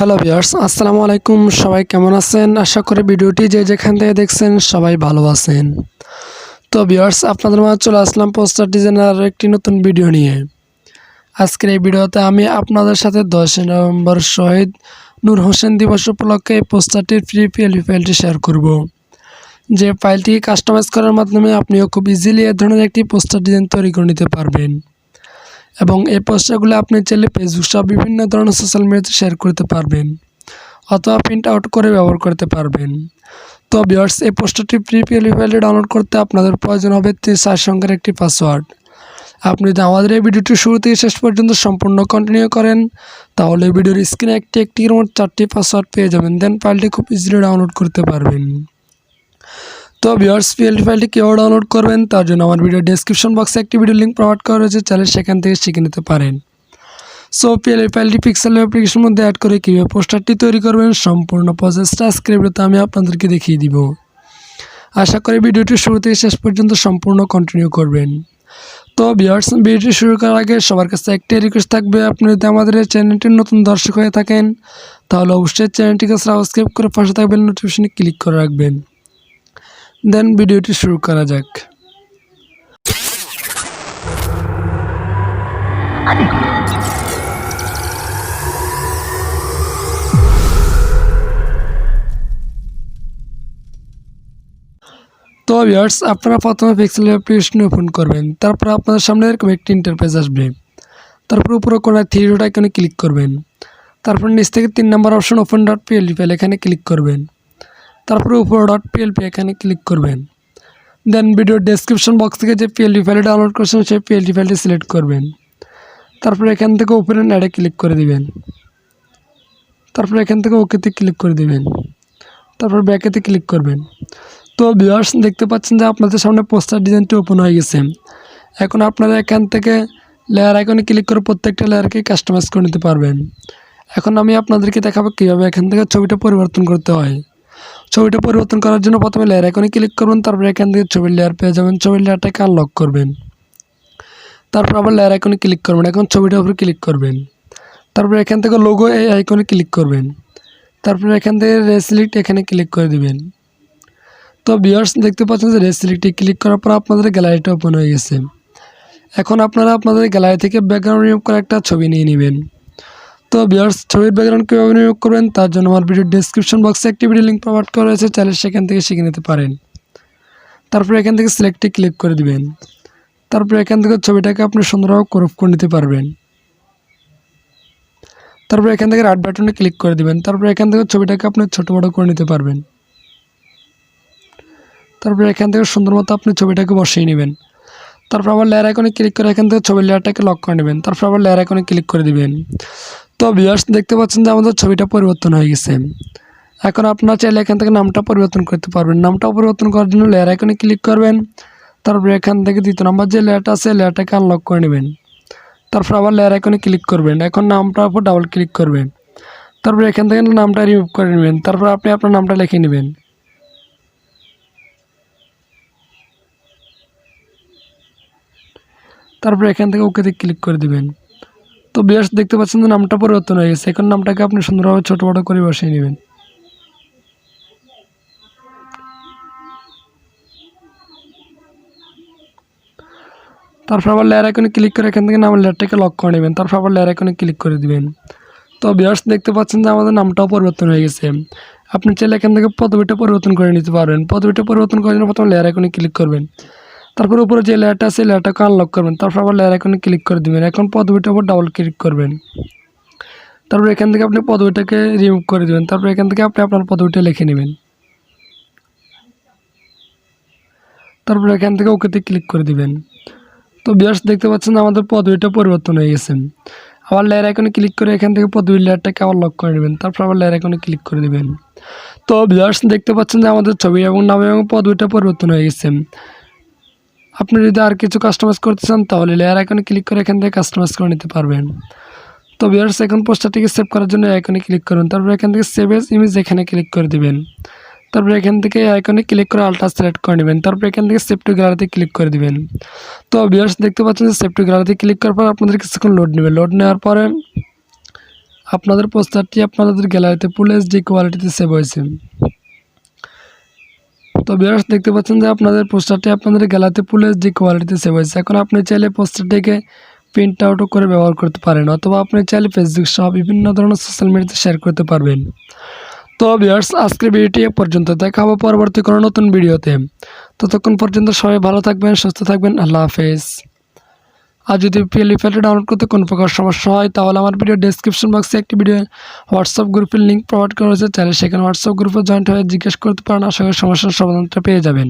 Hello viewers আসসালামু আলাইকুম। সবাই কেমন আছেন? আশা করি ভিডিওটি যে যেখান থেকে দেখছেন সবাই ভালো আছেন। তো ভিউয়ার্স আপনাদের মাঝে চলে আসলাম পোস্টার ডিজাইনের একটি নতুন ভিডিও নিয়ে। আজকের এই ভিডিওতে আমি আপনাদের সাথে দশই নভেম্বর শহীদ নূর হোসেন দিবস উপলক্ষে পোস্টারটির ফ্রি পিএলপি ফাইলটি শেয়ার করব। যে ফাইলটি কাস্টমাইজ করার মাধ্যমে আপনিও খুব ইজিলি এ ধরনের একটি পোস্টার ডিজাইন তৈরি করে নিতে পারবেন। এবং এই পোস্টারগুলো আপনি চাইলে ফেসবুক সহ বিভিন্ন ধরনের সোশ্যাল মিডিয়াতে শেয়ার করতে পারবেন অথবা প্রিন্ট আউট করে ব্যবহার করতে পারবেন। তো ভিউয়ার্স এই পোস্টারটি ফ্রি পিএলই ফাইলে ডাউনলোড করতে আপনাদের প্রয়োজন হবে তিন চার সংখ্যার একটি পাসওয়ার্ড আপনি যদি আমাদের এই ভিডিওটি শুরু থেকে শেষ পর্যন্ত সম্পূর্ণ কন্টিনিউ করেন, তাহলে ভিডিওর স্ক্রিনে একটি একটি মোট চারটি পাসওয়ার্ড পেয়ে যাবেন। দেন ফাইলটি খুব ইজিলি ডাউনলোড করতে পারবেন। তো ভিউয়ার্স পিএলটি ফাইলটি কীভাবে ডাউনলোড করবেন তার জন্য আমার ভিডিও ডেসক্রিপশন বক্সে একটি ভিডিও লিঙ্ক প্রোভাইড করা রয়েছে, চাইলে সেখান থেকে শিখে নিতে পারেন। সো পিএলই ফাইলটি পিক্সেল অ্যাপ্লিকেশনের মধ্যে অ্যাড করে কীভাবে পোস্টারটি তৈরি করবেন, সম্পূর্ণ প্রসেসটা স্ক্রিপ্টতে আমি আপনাদেরকে দেখিয়ে দিব। আশা করি ভিডিওটি শুরু থেকে শেষ পর্যন্ত সম্পূর্ণ কন্টিনিউ করবেন। তো ভিউয়ার্স ভিডিওটি শুরু করার আগে সবার কাছে একটাই রিকোয়েস্ট থাকবে, আপনি যদি আমাদের এই চ্যানেলটির নতুন দর্শক হয়ে থাকেন, তাহলে অবশ্যই চ্যানেলটিকে সাবস্ক্রাইব করে পাশে থাকবেন নোটিফিকেশনে ক্লিক করে রাখবেন। দেন ভিডিওটি শুরু করা যাক। তো ভিউয়ার্স আপনারা প্রথমে পিক্সেল অ্যাপ্লিকেশন ওপেন করবেন, তারপর আপনাদের সামনে এরকম একটি ইন্টারফেস আসবে। তারপর উপরে কোনায় থ্রি আইকনে ক্লিক করবেন। তারপর নিচ থেকে তিন number option open dot PLP file এখানে ক্লিক করবেন। তারপরে উপরে ডট পিএলপি এখানে ক্লিক করবেন। দেন ভিডিও ডেসক্রিপশন বক্স থেকে যে পিএলডি ফাইলটি ডাউনলোড করেছেন, সেই পিএলডি ফাইলটি সিলেক্ট করবেন। তারপরে এখান থেকে ওপেন অ্যাডে ক্লিক করে দিবেন। তারপরে এখান থেকে ওকেতে ক্লিক করে দিবেন। তারপর ব্যাকেতে ক্লিক করবেন। তো ভিউয়ার্স দেখতে পাচ্ছেন যে আপনাদের সামনে পোস্টার ডিজাইনটি ওপেন হয়ে গেছে। এখন আপনারা এখান থেকে লেয়ার আইকনে ক্লিক করে প্রত্যেকটা লেয়ারকে কাস্টমাইজ করে নিতে পারবেন। এখন আমি আপনাদেরকে দেখাবো কীভাবে এখান থেকে ছবিটা পরিবর্তন করতে হয়। ছবিটা পরিবর্তন করার জন্য প্রথমে লেয়ার আইকনে ক্লিক করবেন তারপরে এখান থেকে ছবির লেয়ার পেয়ে যাবেন। ছবির লেয়ারটাকে আনলক করবেন। তারপর আবার লেয়ার আইকনে ক্লিক করবেন। এখন ছবিটার উপরে ক্লিক করবেন। তারপর এখান থেকে লোগো এই আইকনে ক্লিক করবেন। তারপরে এখান থেকে রেসিলিট এখানে ক্লিক করে দিবেন। তো বিয়ার্স দেখতে পাচ্ছেন যে রেসিলিটে ক্লিক করার পর আপনাদের গ্যালারিটা ওপেন হয়ে গেছে। এখন আপনারা আপনাদের গ্যালারি থেকে ব্যাকগ্রাউন্ড রিমুভ করে একটা ছবি নিয়ে নেবেন। তো বিয়ার্স ছবির ব্যাকগ্রাউন্ড কীভাবে নিয়োগ করবেন তার জন্য আমার ভিডিও ডিসক্রিপশন বক্সে একটি ভিডিও লিঙ্ক প্রোভাইড করা রয়েছে, চাইলে সেখান থেকে শিখে নিতে পারেন। তারপরে এখান থেকে সিলেক্টে ক্লিক করে দিবেন। তারপরে এখান থেকে ছবিটাকে আপনি সুন্দরভাবে ক্রপ করে নিতে পারবেন। তারপরে এখান থেকে রাইট বাটনে ক্লিক করে দিবেন। তারপরে এখান থেকে ছবিটাকে আপনি ছোটো বড়ো করে নিতে পারবেন। তারপরে এখান থেকে সুন্দর মতো আপনি ছবিটাকে বসিয়ে নেবেন। তারপর আবার লেয়ার আইকনে ক্লিক করে এখান থেকে ছবির লেয়ারটাকে লক করে নেবেন। তারপর আবার লেয়ার আইকনে ক্লিক করে দিবেন। তো ভিউয়ার্স দেখতে পাচ্ছেন যে আমাদের ছবিটা পরিবর্তন হয়ে গেছে। এখন আপনারা চাইলে এখান থেকে নামটা পরিবর্তন করতে পারবেন। নামটা পরিবর্তন করার জন্য লেয়ার আইকনে ক্লিক করবেন। তারপরে এখান থেকে দ্বিতীয় নাম্বার যে লেয়ারটা আছে লেয়ারটাকে আনলক করে নেবেন। তারপর আবার লেয়ার আইকনে ক্লিক করবেন। এখন নামটার উপর ডাবল ক্লিক করবেন। তারপরে এখান থেকে নামটা রিমুভ করে নেবেন। তারপর আপনি আপনার নামটা লিখে নেবেন। তারপরে এখান থেকে ওকেতে ক্লিক করে দিবেন। তো বেশ দেখতে পাচ্ছেন যে নামটা পরিবর্তন হয়ে গেছে। এখন নামটাকে আপনি সুন্দরভাবে ছোটো বড়ো করে বসিয়ে নেবেন। তারপর আবার লেয়ার আইকনে ক্লিক করে এখান থেকে নামের লেয়ারটাকে লক করে নেবেন। তারপর আবার লেয়ার আইকনে ক্লিক করে দিবেন। তো বিয়ার্স দেখতে পাচ্ছেন যে আমাদের নামটাও পরিবর্তন হয়ে গেছে। আপনি চাইলে এখান থেকে পদবিটা পরিবর্তন করে নিতে পারবেন। পদবিটা পরিবর্তন করার জন্য প্রথমে লেয়ার আইকনে ক্লিক করবেন। তারপর উপরে যে লেয়ারটা আছে, লেয়ারটাকে আনলক করবেন। তারপর আবার লেয়ার আইকনে ক্লিক করে দেবেন। এখন পদবিটার উপর ডাবল ক্লিক করবেন। তারপর এখান থেকে আপনি পদবিটাকে রিমুভ করে দেবেন। তারপর এখান থেকে আপনি আপনার পদবিটা লিখে নেবেন। তারপর এখান থেকে ওকেতে ক্লিক করে দিবেন। তো বিয়ার্স, দেখতে পাচ্ছেন আমাদের পদবিটা পরিবর্তন হয়ে গেছে। আবার লেয়ার আইকনে ক্লিক করে এখান থেকে পদবির লেয়ারটাকে আবার লক করে নেবেন। তারপর আবার লেয়ার আইকনে ক্লিক করে দেবেন। তো বিয়ার্স, দেখতে পাচ্ছেন যে আমাদের ছবি এবং নাম এবং পদবিটা পরিবর্তন হয়ে গেছে। আপনি যদি আর কিছু কাস্টমাইজ করতে চান, তাহলে লেয়ার আইকনে ক্লিক করে এখান থেকে কাস্টমাইজ করে নিতে পারবেন। তো বিয়ার্স এখন পোস্টারটিকে সেভ করার জন্য আইকনে ক্লিক করুন। তারপর এখান থেকে সেভ এস ইমেজ এখানে ক্লিক করে দিবেন। তারপরে এখান থেকে আইকনে ক্লিক করে আলট্রা সিলেক্ট করে নেবেন। তারপর এখান থেকে সেভ টু গ্যালারিতে ক্লিক করে দিবেন। তো ভিউয়ার্স দেখতে পাচ্ছেন যে সেভ টু গ্যালারিতে ক্লিক করার পর আপনাদের কিছুক্ষণ লোড নেবে। লোড নেওয়ার পরে আপনাদের পোস্টারটি আপনাদের গ্যালারিতে ফুল এইচডি কোয়ালিটিতে সেভ হয়েছে। তো বিরাস দেখতে পাচ্ছেন যে আপনাদের পোস্টারটি আপনাদের গ্যালাতে পুলে যে কোয়ালিটিতে সেভ হয়েছে। এখন আপনি চাইলে পোস্টারটিকে প্রিন্ট আউটও করে ব্যবহার করতে পারেন অথবা আপনি চাইলে ফেসবুক সহ বিভিন্ন ধরনের সোশ্যাল মিডিয়াতে শেয়ার করতে পারবেন। তো বিয়ার্স আজকের ভিডিওটি এ পর্যন্ত। দেখা হবে পরবর্তী কোনো নতুন ভিডিওতে। ততক্ষণ পর্যন্ত সবাই ভালো থাকবেন, সুস্থ থাকবেন। আল্লাহ হাফেজ। আর যদি পিএলই ফাইলটা ডাউনলোড করতে কোনো প্রকার সমস্যা হয়, তাহলে আমার ভিডিও ডেসক্রিপশন বক্সে একটি ভিডিও হোয়াটসঅ্যাপ গ্রুপের লিঙ্ক প্রোভাইড করা হয়েছে চাইলে সেখানে হোয়াটসঅ্যাপ গ্রুপে জয়েন্ট হয়ে জিজ্ঞেস করতে পারেন, আশা করি সমস্যার সমাধানটা পেয়ে যাবেন।